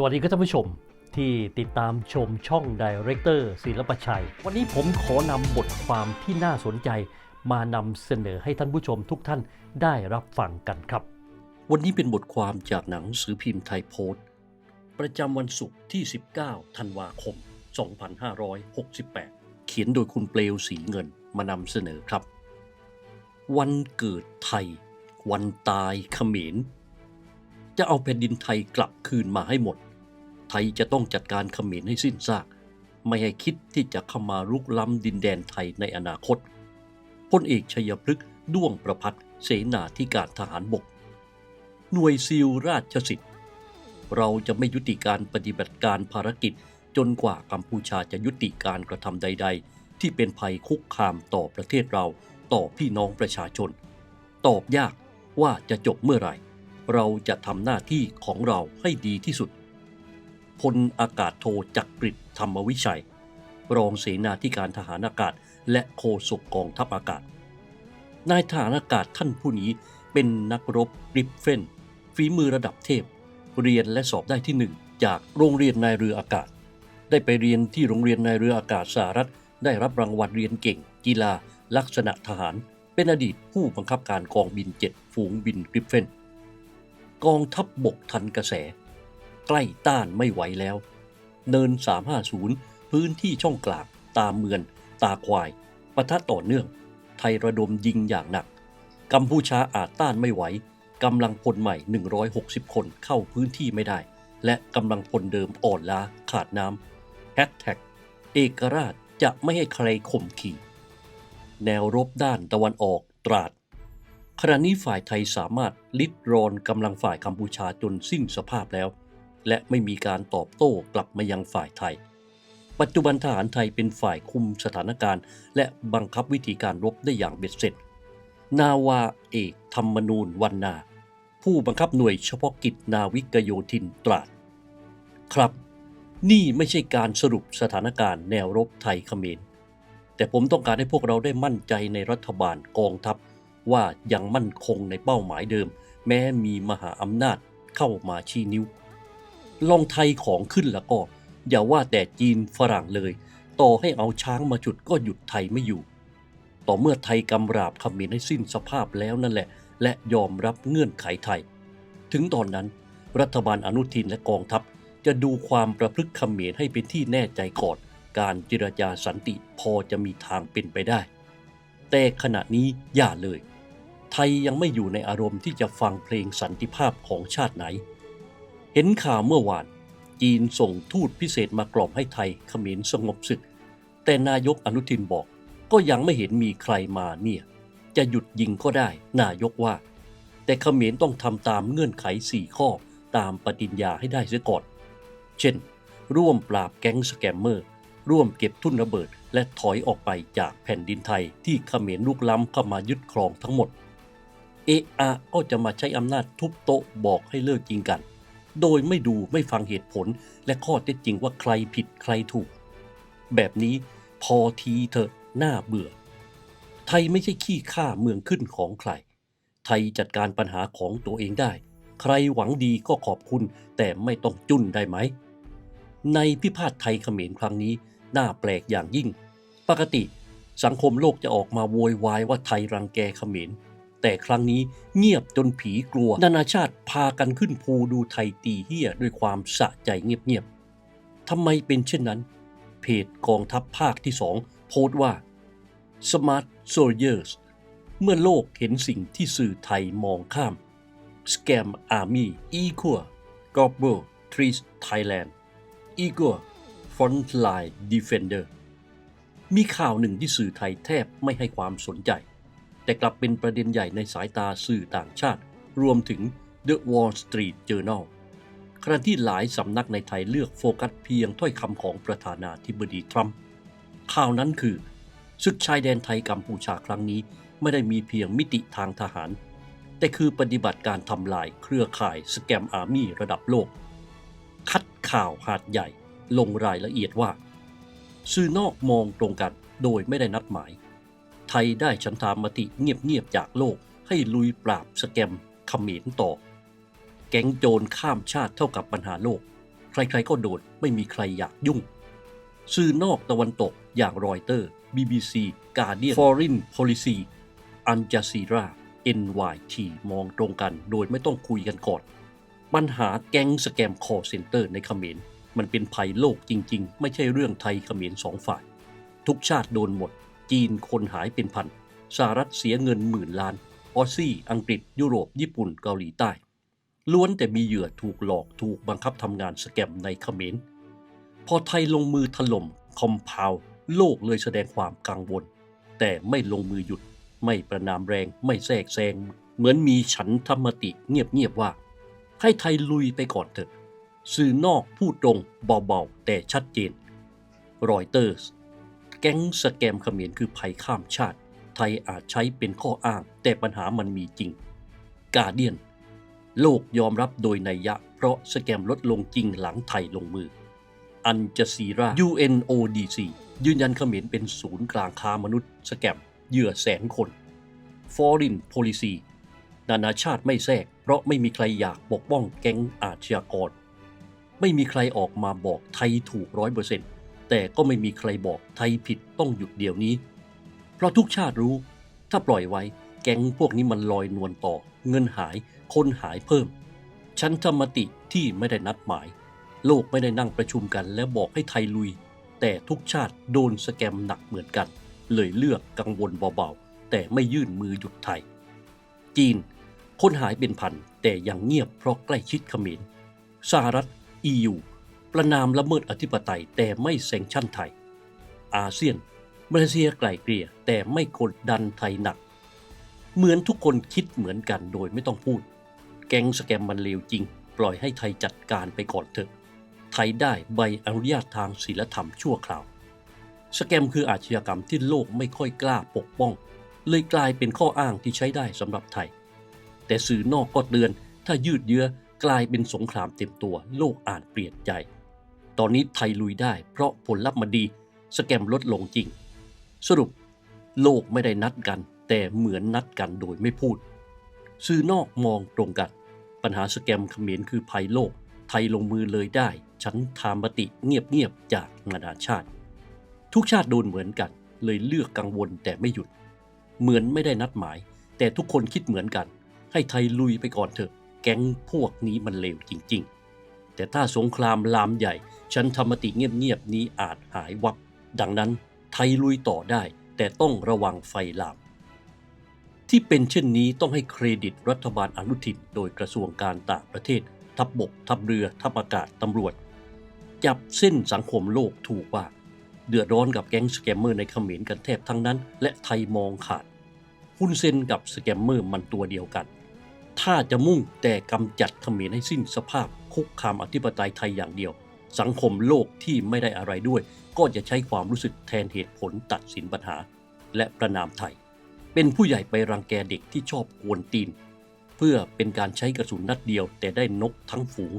สวัสดีครับท่านผู้ชมที่ติดตามชมช่องดีเรคเตอร์ศิลปชัย วันนี้ผมขอนำบทความที่น่าสนใจ มานำเสนอให้ท่านผู้ชมทุกท่านได้รับฟังกันครับ วันนี้เป็นบทความจากหนังสือพิมพ์ไทยโพสต์ ประจำวันศุกร์ที่ 19 ธันวาคม 2568 เขียนโดยคุณเปลวสีเงินมานำเสนอครับ วันเกิดไทย วันตายเขมรจะเอาแผ่นดินไทยกลับคืนมาให้หมด ไทยจะต้องจัดการเขมรให้สิ้นซาก ไม่ให้คิดที่จะเข้ามารุกล้ำดินแดนไทยในอนาคตพลเอกชัยพฤกษ์ด้วงประพัฒน์เสนาธิการทหารบก หน่วยซิลราชสิทธิ์ เราจะไม่ยุติการปฏิบัติการภารกิจจนกว่ากัมพูชาจะยุติการกระทำใด ๆ ที่เป็นภัยคุกคามต่อประเทศเราต่อพี่น้องประชาชน ตอบยากว่าจะจบเมื่อไหร่ เราจะทำหน้าที่ของเราให้ดีที่สุด พลอากาศโทจักริดธรรมวิชัย รองเสนาธิการทหารอากาศ และโฆษกกองทัพอากาศ นายทหารอากาศท่านผู้นี้เป็นนักรบริฟเฟนฝีมือระดับเทพ เรียนและสอบได้ที่หนึ่งจากโรงเรียนนายเรืออากาศ ได้ไปเรียนที่โรงเรียนนายเรืออากาศสหรัฐ ได้รับรางวัลเรียนเก่ง กีฬา ลักษณะทหาร เป็นอดีตผู้บังคับการกองบินเจ็ดฝูงบินกริฟเฟนกองทัพบบกทันกระแส ใกล้ต้านไม่ไหวแล้ว เนิน 350 พื้นที่ช่องกลาง ตามเมือน ตาควายปะทะต่อเนื่อง ไทยระดมยิงอย่างหนัก กัมพูชาอาจต้านไม่ไหวกำลังพลใหม่ 160 คนเข้าพื้นที่ไม่ได้ และกำลังพลเดิมอ่อนล้าขาดน้ำแฮชแท็กเอกราชจะไม่ให้ใครข่มขี่ แนวรบด้านตะวันออกตราดขณะนี้ฝ่ายไทยสามารถลิดรอนกำลังฝ่ายกัมพูชาจนสิ้นสภาพแล้ว และไม่มีการตอบโต้กลับมายังฝ่ายไทย ปัจจุบันทหารไทยเป็นฝ่ายคุมสถานการณ์ และบังคับวิธีการรบได้อย่างเบ็ดเสร็จ นาวาเอกธรรมนูญวันนา ผู้บังคับหน่วยเฉพาะกิจนาวิกโยธินตราด ครับ นี่ไม่ใช่การสรุปสถานการณ์แนวรบไทยเขมร แต่ผมต้องการให้พวกเราได้มั่นใจในรัฐบาลกองทัพว่ายังมั่นคงในเป้าหมายเดิม แม้มีมหาอำนาจเข้ามาชี้นิ้ว ลองไทยของขึ้นแล้วก็ อย่าว่าแต่จีนฝรั่งเลย ต่อให้เอาช้างมาจุดก็หยุดไทยไม่อยู่ ต่อเมื่อไทยกำราบขมรให้สิ้นสภาพแล้วนั่นแหละ และยอมรับเงื่อนไขไทย ถึงตอนนั้น รัฐบาลอนุทินและกองทัพ จะดูความประพฤติขมรให้เป็นที่แน่ใจก่อนการเจรจาสันติพอจะมีทางเป็นไปได้ แต่ขณะนี้อย่าเลย ไทยยังไม่อยู่ในอารมณ์ที่จะฟังเพลงสันติภาพของชาติไหน เห็นข่าวเมื่อวาน จีนส่งทูตพิเศษมากล่อมให้ไทยเขมรสงบศึก แต่นายกอนุทินบอก ก็ยังไม่เห็นมีใครมาเนี่ย จะหยุดยิงก็ได้ นายกว่า แต่เขมรต้องทำตามเงื่อนไข4ข้อตามปฏิญญาให้ได้เสียก่อน เช่น ร่วมปราบแก๊งสแกมเมอร์ ร่วมเก็บทุนระเบิด และถอยออกไปจากแผ่นดินไทยที่เขมรลุกล้ำเข้ามายึดครองทั้งหมดเออะก็จะมาใช้อำนาจทุบโต๊ะบอกให้เลิกยิงกัน โดยไม่ดูไม่ฟังเหตุผลและข้อเท็จจริงว่าใครผิดใครถูก แบบนี้พอทีเถอะน่าเบื่อ ไทยไม่ใช่ขี้ข้าเมืองขึ้นของใคร ไทยจัดการปัญหาของตัวเองได้ ใครหวังดีก็ขอบคุณ แต่ไม่ต้องจุนได้ไหม ในพิพาทไทยเขมรครั้งนี้น่าแปลกอย่างยิ่ง ปกติสังคมโลกจะออกมาโวยวายว่าไทยรังแกเขมร แต่ครั้งนี้เงียบจนผีกลัว นานาชาติพากันขึ้นภูดูไทยตีเฮียด้วยความสะใจเงียบๆทำไมเป็นเช่นนั้น เพจกองทัพภาคที่สองโพสต์ว่า Smart Soldiers เมื่อโลกเห็นสิ่งที่สื่อไทยมองข้าม Scam Army Equal Global Trees Thailand Equal Frontline Defender มีข่าวหนึ่งที่สื่อไทยแทบไม่ให้ความสนใจ แต่กลับเป็นประเด็นใหญ่ในสายตาสื่อต่างชาติ รวมถึง The Wall Street Journal ขณะที่หลายสำนักในไทยเลือกโฟกัสเพียงถ้อยคำของประธานาธิบดีทรัมป์ข่าวนั้นคือศึกชายแดนไทยกัมพูชาครั้งนี้ไม่ได้มีเพียงมิติทางทหาร แต่คือปฏิบัติการทำลายเครือข่ายสแกมอาร์มี่ระดับโลก คัดข่าวหาดใหญ่ลงรายละเอียดว่า สื่อนอกมองตรงกันโดยไม่ได้นัดหมาย ไทยได้ฉันทามติเงียบๆจากโลกให้ลุยปราบสแกมเขมรต่อ แก๊งโจรข้ามชาติเท่ากับปัญหาโลก ใครๆก็โดนไม่มีใครอยากยุ่ง สื่อนอกตะวันตกอย่างรอยเตอร์ BBC Guardian Foreign Policy Al Jazeera NYT มองตรงกันโดยไม่ต้องคุยกันก่อน ปัญหาแก๊งสแกม call center ในเขมรมันเป็นภัยโลกจริง ๆ ไม่ใช่เรื่องไทยเขมรสองฝ่าย ทุกชาติโดนหมด จีนคนหายเป็นพัน สหรัฐเสียเงินหมื่นล้าน ออสซี่ อังกฤษ ยุโรป ญี่ปุ่น เกาหลีใต้ ล้วนแต่มีเหยื่อถูกหลอกถูกบังคับทำงานสแกมในเขมร พอไทยลงมือถล่มคอมพาวโลกเลยแสดงความกังวล แต่ไม่ลงมือหยุด ไม่ประนามแรง ไม่แทรกแซง เหมือนมีฉันธรรมติเงียบๆว่า ให้ไทยลุยไปก่อนเถอะสื่อนอกพูดตรงเบาๆ แต่ชัดเจนรอยเตอร์ส แก๊งสแกมเขมรคือภัยข้ามชาติ ไทยอาจใช้เป็นข้ออ้าง แต่ปัญหามันมีจริง กาเดียน โลกยอมรับโดยนัยยะ เพราะสแกมลดลงจริงหลังไทยลงมือ อันจ z ซีรา UNODC ยืนยันเขมรเป็นศูนย์กลางค้ามนุษย์ สแกมเหยื่อแสนคน Foreign Policy นานาชาติไม่แทรก เพราะไม่มีใครอยากปกป้องแก๊งอาชญากร ไม่มีใครออกมาบอกไทยถูกร้อยเปอร์เซ็นต์ แต่ก็ไม่มีใครบอกไทยผิดต้องหยุดเดี๋ยวนี้ เพราะทุกชาติรู้ ถ้าปล่อยไว้ แก๊งพวกนี้มันลอยนวลต่อ เงินหาย คนหายเพิ่มชั้นธรรมติที่ไม่ได้นัดหมาย โลกไม่ได้นั่งประชุมกัน แล้วบอกให้ไทยลุย แต่ทุกชาติโดนสแกมหนักเหมือนกัน เลยเลือกกังวลเบาๆ แต่ไม่ยื่นมือหยุดไทย จีน คนหายเป็นพันแต่ยังเงียบเพราะใกล้ชิดเขมรสหรัฐ EU ประนามละเมิดอธิปไตยแต่ไม่แซงชั่นไทย อาเซียน มาเลเซียไกลเกลี่ยแต่ไม่กดดันไทยหนัก เหมือนทุกคนคิดเหมือนกันโดยไม่ต้องพูด แก๊งสแกมมันเลวจริง ปล่อยให้ไทยจัดการไปก่อนเถอะ ไทยได้ใบอนุญาตทางศีลธรรมชั่วคราว สแกมคืออาชญากรรมที่โลกไม่ค่อยกล้าปกป้อง เลยกลายเป็นข้ออ้างที่ใช้ได้สำหรับไทย แต่สื่อนอกก็เตือนถ้ายืดเยื้อกลายเป็นสงครามเต็มตัว โลกอาจเปลี่ยนใจ ตอนนี้ไทยลุยได้เพราะผลลัพธ์มันดี สแกมลดลงจริง สรุป โลกไม่ได้นัดกัน แต่เหมือนนัดกันโดยไม่พูด สื่อนอกมองตรงกัน ปัญหาสแกมเขมรคือภัยโลก ไทยลงมือเลยได้ ฉันทามติเงียบๆจากนานาชาติ ทุกชาติโดนเหมือนกัน เลยเลือกกังวลแต่ไม่หยุด เหมือนไม่ได้นัดหมาย แต่ทุกคนคิดเหมือนกัน ให้ไทยลุยไปก่อนเถอะ แก๊งพวกนี้มันเลวจริง ๆ แต่ถ้าสงครามลามใหญ่ฉันธรรมติเงียบๆนี้อาจหายวับ ดังนั้นไทยลุยต่อได้ แต่ต้องระวังไฟลาม ที่เป็นเช่นนี้ต้องให้เครดิตรัฐบาลอนุทินโดยกระทรวงการต่างประเทศ ทัพบบก ทัพเรือ ทัพอากาศตำรวจ จับเส้นสังคมโลกถูกว่า เดือดร้อนกับแก๊งสแกมเมอร์ในเขมรกันแทบทั้งนั้น และไทยมองขาดฮุนเซนกับสแกมเมอร์มันตัวเดียวกัน ถ้าจะมุ่งแต่กำจัดเขมรให้สิ้นสภาพ คุกคามอธิปไตยไทยอย่างเดียว สังคมโลกที่ไม่ได้อะไรด้วย ก็จะใช้ความรู้สึกแทนเหตุผลตัดสินปัญหา และประนามไทย เป็นผู้ใหญ่ไปรังแกเด็กที่ชอบกวนตีน เพื่อเป็นการใช้กระสุนนัดเดียว แต่ได้นกทั้งฝูง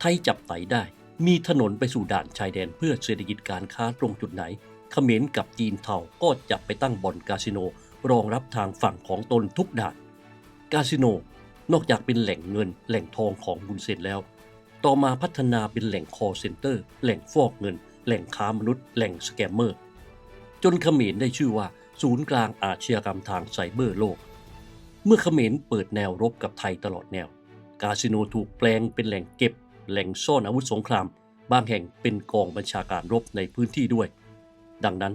ไทยจับไตได้ มีถนนไปสู่ด่านชายแดนเพื่อเศรษฐกิจการค้าตรงจุดไหนเขมรกับจีนเทาก็จะไปตั้งบ่อนคาสิโน รองรับทางฝั่งของตนทุกด่านคาสิโนนอกจากเป็นแหล่งเงินแหล่งทองของบุญเซนแล้ว ต่อมาพัฒนาเป็นแหล่งคอเซ็นเตอร์ แหล่งฟอกเงิน แหล่งค้ามนุษย์ แหล่งสแกมเมอร์ จนเขมรได้ชื่อว่า ศูนย์กลางอาชญากรรมทางไซเบอร์โลก เมื่อเขมรเปิดแนวรบกับไทยตลอดแนว คาสิโนถูกแปลงเป็นแหล่งเก็บ แหล่งซ่อนอาวุธสงคราม บางแห่งเป็นกองบัญชาการรบในพื้นที่ด้วย ดังนั้น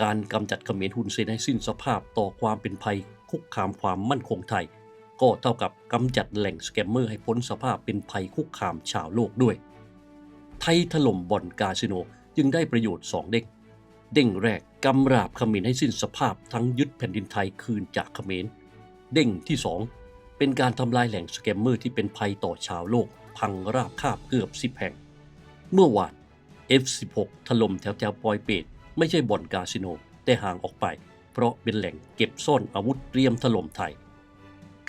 การกำจัดเขมรฮุนเซนให้สิ้นสภาพต่อความเป็นภัยคุกคามความมั่นคงไทย ก็เท่ากับกำจัดแหล่งสแกมเมอร์ให้พ้นสภาพเป็นภัยคุกคามชาวโลกด้วย ไทยถล่มบ่อนคาสิโนจึงได้ประโยชน์สองเด้ง เด้งแรกกำราบขมรให้สิ้นสภาพทั้งยึดแผ่นดินไทยคืนจากเขมร เด้งที่สองเป็นการทำลายแหล่งสแกมเมอร์ที่เป็นภัยต่อชาวโลก พังราบคาบเกือบสิบแห่ง เมื่อวาน F16 ถล่มแถวแถวปอยเปตไม่ใช่บ่อนคาสิโนแต่ห่างออกไป เพราะเป็นแหล่งเก็บซ่อนอาวุธเตรียมถล่มไทย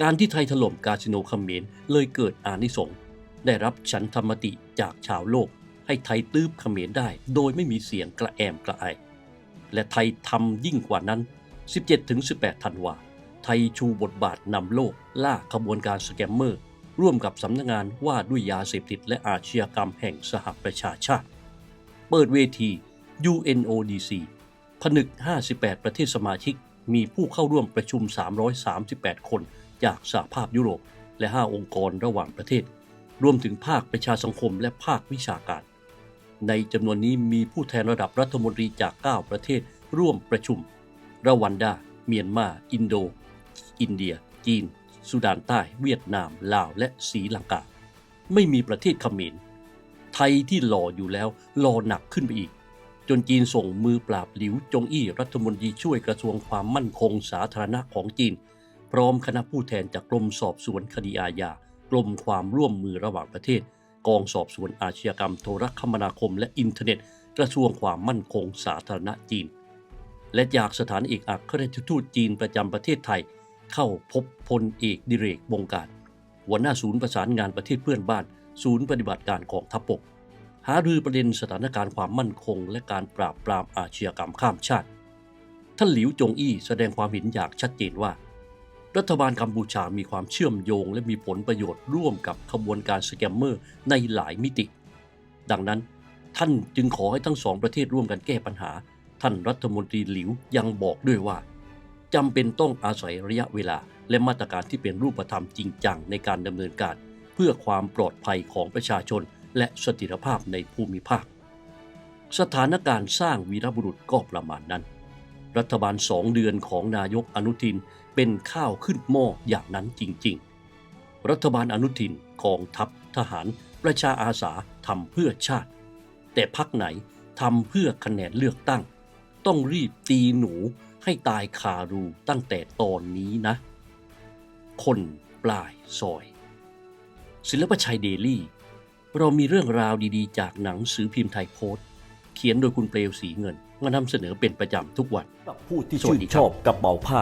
การที่ไทยถล่มคาสิโนเขมรเลยเกิดอานิสงส์ได้รับฉันธรรมติจากชาวโลก ให้ไทยตื้บเขมรได้ โดยไม่มีเสียงกระแอมกระไอ และไทยทำยิ่งกว่านั้น 17-18 ธันวา ไทยชูบทบาทนำโลก ล่าขบวนการสแกมเมอร์ ร่วมกับสำนักงานว่าด้วยยาเสพติดและอาชญากรรมแห่งสหประชาชาติ เปิดเวที UNODC ผนึก 58 ประเทศสมาชิก มีผู้เข้าร่วมประชุม 338 คน จากสหภาพยุโรป และ 5 องค์กรระหว่างประเทศ รวมถึงภาคประชาสังคมและภาควิชาการ ในจำนวนนี้มีผู้แทนระดับรัฐมนตรีจาก 9 ประเทศร่วมประชุมรวันดา เมียนมา อินโด อินเดีย จีน สุดานใต้ เวียดนาม ลาว และศรีลังกา ไม่มีประเทศเขมร ไทยที่หล่ออยู่แล้วหล่อหนักขึ้นไปอีก จนจีนส่งมือปราบหลิวจงอี้รัฐมนตรีช่วยกระทรวงความมั่นคงสาธารณะของจีน พร้อมคณะผู้แทนจากกรมสอบสวนคดีอาญากรมความร่วมมือระหว่างประเทศ กองสอบสวนอาชญากรรมโทรคมนาคมและอินเทอร์เน็ต กระทรวงความมั่นคงสาธารณะจีน และจากสถานเอกอัครราชทูตจีนประจำประเทศไทย เข้าพบพลเอกดิเรกวงการหัวหน้าศูนย์ประสานงานประเทศเพื่อนบ้าน ศูนย์ปฏิบัติการกองทัพบกหารือประเด็นสถานการณ์ความมั่นคง และการปราบปรามอาชญากรรมข้ามชาติ ท่านหลิวจงอี้แสดงความเห็นอย่างชัดเจนว่า รัฐบาลกัมพูชามีความเชื่อมโยงและมีผลประโยชน์ร่วมกับขบวนการสแกมเมอร์ในหลายมิติ ดังนั้นท่านจึงขอให้ทั้งสองประเทศร่วมกันแก้ปัญหา ท่านรัฐมนตรีหลิวยังบอกด้วยว่าจำเป็นต้องอาศัยระยะเวลาและมาตรการที่เป็นรูปธรรมจริงจังในการดำเนินการ เพื่อความปลอดภัยของประชาชน และสถียรภาพในภูมิภาค สถานการณ์สร้างวีรบุรุษก็ประมาณนั้น รัฐบาลสองเดือนของนายกอนุทิน เป็นข้าวขึ้นหม้ออย่างนั้นจริง ๆ รัฐบาลอนุทินกองทัพทหารประชาอาสาทำเพื่อชาติ แต่พักไหนทำเพื่อคะแนนเลือกตั้ง ต้องรีบตีหนูให้ตายคารูตั้งแต่ตอนนี้นะ คนปลายซอย ศิลปชัยเดลี่ เรามีเรื่องราวดีๆ จากหนังสือพิมพ์ไทยโพสต์ เขียนโดยคุณเปลวสีเงินมานำเสนอเป็นประจำทุกวันกับผู้ที่ชื่นชอบกระเป๋าผ้า